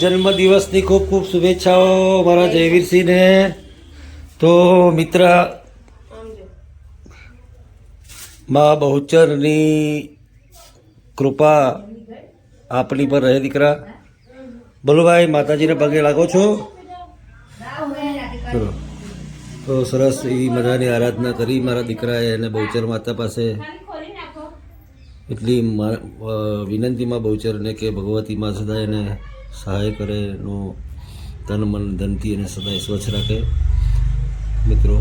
જન્મદિવસની ખૂબ ખૂબ શુભેચ્છાઓ મારા જયવીરસિંહને. તો મિત્ર, મા બહુચરની કૃપા આપણી પર રહે દીકરા. બોલુભાઈ માતાજીને પગે લાગો છો? તો સરસ એવી મજાની આરાધના કરી મારા દીકરાએ અને બહુચર માતા પાસે. એટલી વિનંતીમાં બહુચરને કે ભગવતીમાં સદાય એને સહાય કરે, એનું તન મન ધનથી એને સદાય સ્વચ્છ રાખે. મિત્રો.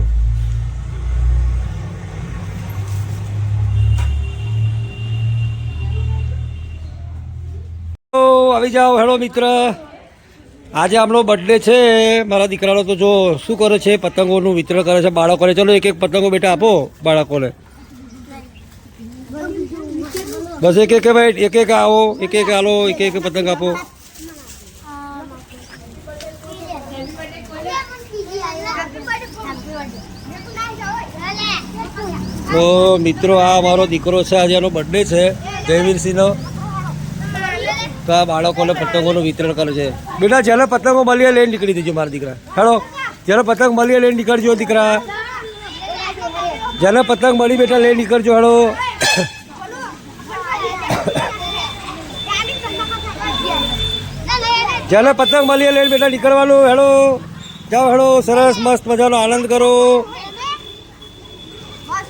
આવી જાઓ. હેલો, મિત્ર. આજે આપણો બર્થડે છે. મારા દીકરાનો તો જો શું કરે છે? પતંગોનું વિતરણ કરે છે, બાળકોને. ચલો એક એક પતંગો બેટા આપો બાળકોને. બસ એક એક ભાઈ, એક એક આવો, એક એક આલો, એક એક પતંગ આપો. તો મિત્રો, આ અમારો દીકરો છે, આજે એનો બર્થડે છે, જયવીરસિંહનો. તો આ બાળકોને પતંગોનું વિતરણ કરે છે. બેટા, જેને પતંગો મળીએ લઈને નીકળી દેજો મારા દીકરા. હેલો જેને પતંગ મળીએ લઈને નીકળજો દીકરા. જેને પતંગ મળી બેટા, લઈને નીકળજો હેલો જેને પતંગ મળીએ લઈને બેટા નીકળવાનું, હેલો. જાઓ હેડો સરસ, મસ્ત મજાનો આનંદ કરો.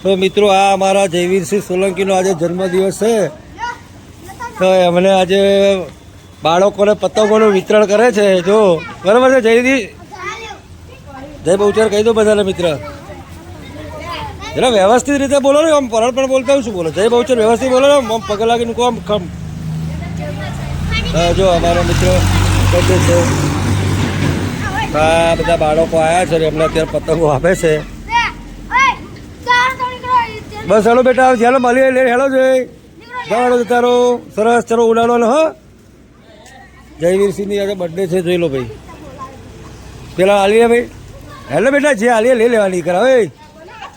તો મિત્રો, આ અમારા જયવીરસિંહ સોલંકીનો આજે જન્મદિવસ છે. તો એમને આજે બાળકોને પતંગોનું વિતરણ કરે છે. જો, બરાબર છે, જયદી? જય બહુચર, કહી દો બધાને, મિત્ર. જરા વ્યવસ્થિત રીતે બોલો ને આમ પરળ પણ બોલતા શું બોલો? જય બહુચર વ્યવસ્થિત બોલો ને આમ પગે લાગીને કોમ ખમ. હા, જો અમારો મિત્ર બધે છે. આ બધા બાળકો આવ્યા છે એમને અત્યારે પતંગો આપે છે. બસ હેલો બેટા ચાલો મળીએ લે હેલો જોઈ જવાનો તારો સરસ ચલો ઉડાડો ને હો. જયવીરસિંહની આજે બર્થડે છે જોઈ લો ભાઈ. પેલા આલીએ ભાઈ. હેલો બેટા જે આલીએ લઈ લેવાની કરાવે.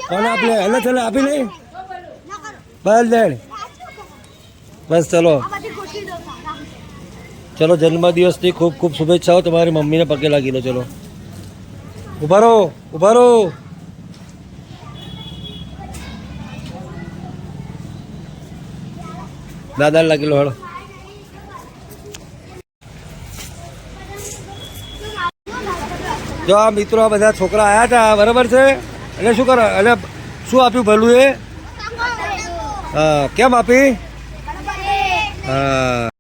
કોને આપણે હેલો, ચલો, આપી લે બસ લેણ બસ, ચલો. ચલો, જન્મદિવસની ખૂબ ખૂબ શુભેચ્છાઓ તમારી મમ્મીને પગે લાગી લો ચલો. ઊભા રહો ઊભા રહો. દાદા લાગી લો, હેડો. જો આ મિત્રો બધા છોકરા આવ્યા હતા બરાબર છે? એટલે શું કરો? એટલે શું આપ્યું ભલું એ હા કેમ આપી? હા.